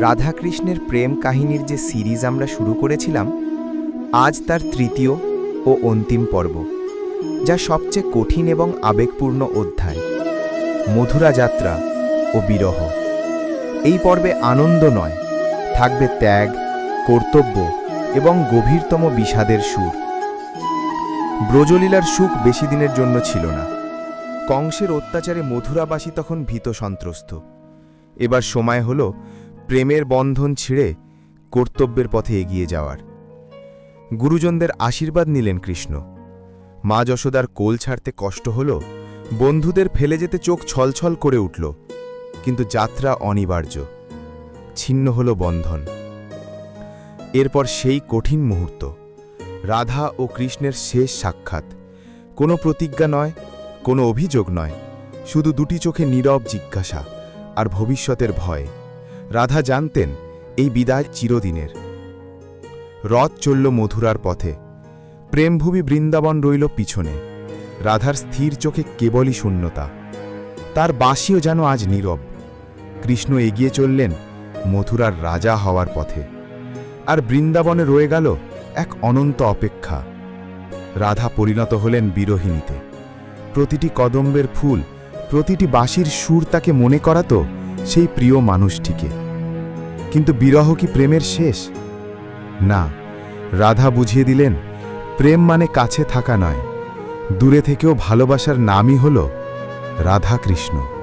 রাধাকৃষ্ণের প্রেম কাহিনীর যে সিরিজ আমরা শুরু করেছিলাম, আজ তার তৃতীয় ও অন্তিম পর্ব, যা সবচেয়ে কঠিন এবং আবেগপূর্ণ অধ্যায়, মধুরা যাত্রা ও বিরহ। এই পর্বে আনন্দ নয়, থাকবে ত্যাগ, কর্তব্য এবং গভীরতম বিষাদের সুর। ব্রজলীলার সুখ বেশি দিনের জন্য ছিল না। কংসের অত্যাচারে মধুরাবাসী তখন ভীত সন্ত্রস্ত। এবার সময় হল প্রেমের বন্ধন ছিঁড়ে কর্তব্যের পথে এগিয়ে যাওয়ার। গুরুজনদের আশীর্বাদ নিলেন কৃষ্ণ। মা যশোদার কোল ছাড়তে কষ্ট হল, বন্ধুদের ফেলে যেতে চোখ ছলছল করে উঠল, কিন্তু যাত্রা অনিবার্য। ছিন্ন হল বন্ধন। এরপর সেই কঠিন মুহূর্ত। রাধা ও কৃষ্ণের শেষ সাক্ষাৎ। কোনো প্রতিজ্ঞা নয়, কোনো অভিযোগ নয়, শুধু দুটি চোখে নীরব জিজ্ঞাসা আর ভবিষ্যতের ভয়। রাধা জানতেন এই বিদায় চিরদিনের। রথ চলল মধুরার পথে। প্রেমভূমি বৃন্দাবন রইল পিছনে। রাধার স্থির চোখে কেবলই শূন্যতা। তার বাঁশিও যেন আজ নীরব। কৃষ্ণ এগিয়ে চললেন মথুরার রাজা হওয়ার পথে। আর বৃন্দাবনে রয়ে গেল এক অনন্ত অপেক্ষা। রাধা পরিণত হলেন বিরোহিনীতে প্রতিটি কদম্বের ফুল, প্রতিটি বাঁশির সুর তাকে মনে করাতো সেই প্রিয় মানুষটিকে। কিন্তু বিরহ কি প্রেমের শেষ? না, রাধা বুঝিয়ে দিলেন, প্রেম মানে কাছে থাকা নয়। দূরে থেকেও ভালোবাসার নামই হল রাধা কৃষ্ণ।